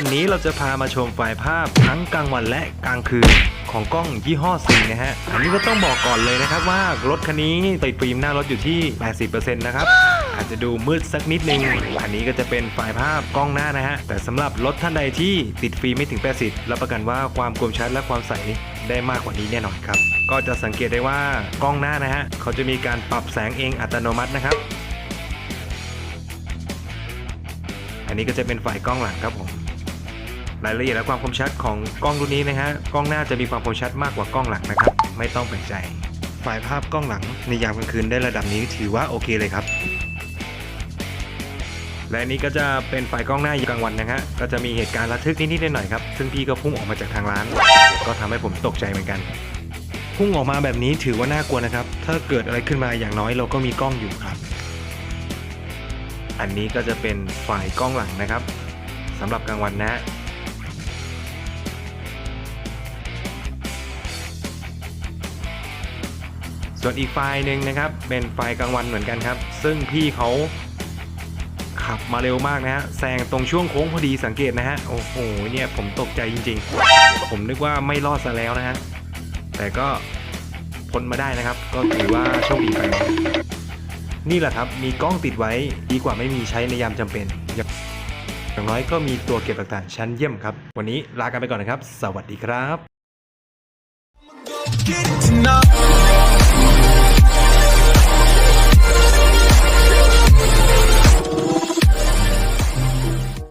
ันนี้เราจะพามาชมไฟล์ภาพทั้งกลางวันและกลางคืนของกล้องยี่ห้อซีนะฮะ อันนี้ก็ต้องบอกก่อนเลยนะครับว่ารถคันนี้ติดฟิล์มหน้ารถอยู่ที่ 80%นะครับ อาจจะดูมืดสักนิดนึง อันนี้ก็จะเป็นไฟล์ภาพกล้องหน้านะฮะ แต่สำหรับรถท่านใดที่ติดฟิล์มไม่ถึง 80 รับประกันว่าความคมชัดและความใสได้มากกว่านี้แน่นอนครับ ก็จะสังเกตได้ว่ากล้องหน้านะฮะ เขาจะมีการปรับแสงเองอัตโนมัตินะครับ อันนี้ก็จะเป็นฝ่ายกล้องหลังครับผม รายละเอียดและความคมชัดของกล้องรุ่นนี้นะฮะกล้องหน้าจะมีความคมชัดมากกว่ากล้องหลังนะครับ ไม่ต้องแปลกใจฝ่ายภาพกล้องหลังในยามกลางคืนได้ระดับนี้ถือว่าโอเคเลยครับ และนี้ก็จะเป็นฝ่ายกล้องหน้ากลางวันนะฮะก็จะมีเหตุการณ์ระทึกนิดๆหน่อยๆครับซึ่งพี่ก็พุ่งออกมาจากทางร้าน ก็ทำให้ผมตกใจเหมือนกันพุ่งออกมาแบบนี้ถือว่าน่ากลัวนะครับ ถ้าเกิดอะไรขึ้นมาอย่างน้อยเราก็มีกล้องอยู่ครับ อันนี้ก็จะเป็นฝ่ายกล้องหลังนะครับสำหรับกลางวันนะ ส่วนอีกไฟล์หนึ่งนะครับเป็นไฟล์กลางวันเหมือนกันครับ ซึ่งพี่เขาขับมาเร็วมากนะฮะแซงตรงช่วงโค้งพอดีสังเกตนะฮะโอ้โหเนี่ยผมตกใจจริง ๆ ผมนึกว่าไม่รอดซะแล้วนะฮะแต่ก็พ้นมาได้นะครับ ก็ถือว่าโชคดีไปนี่แหละครับมีกล้องติดไว้ดีกว่าไม่มีใช้ในยามจำเป็นอย่างน้อยก็มีตัวเก็บหลักฐานชั้นเยี่ยมครับ วันนี้ลากันไปก่อนนะครับ สวัสดีครับ Get it tonight.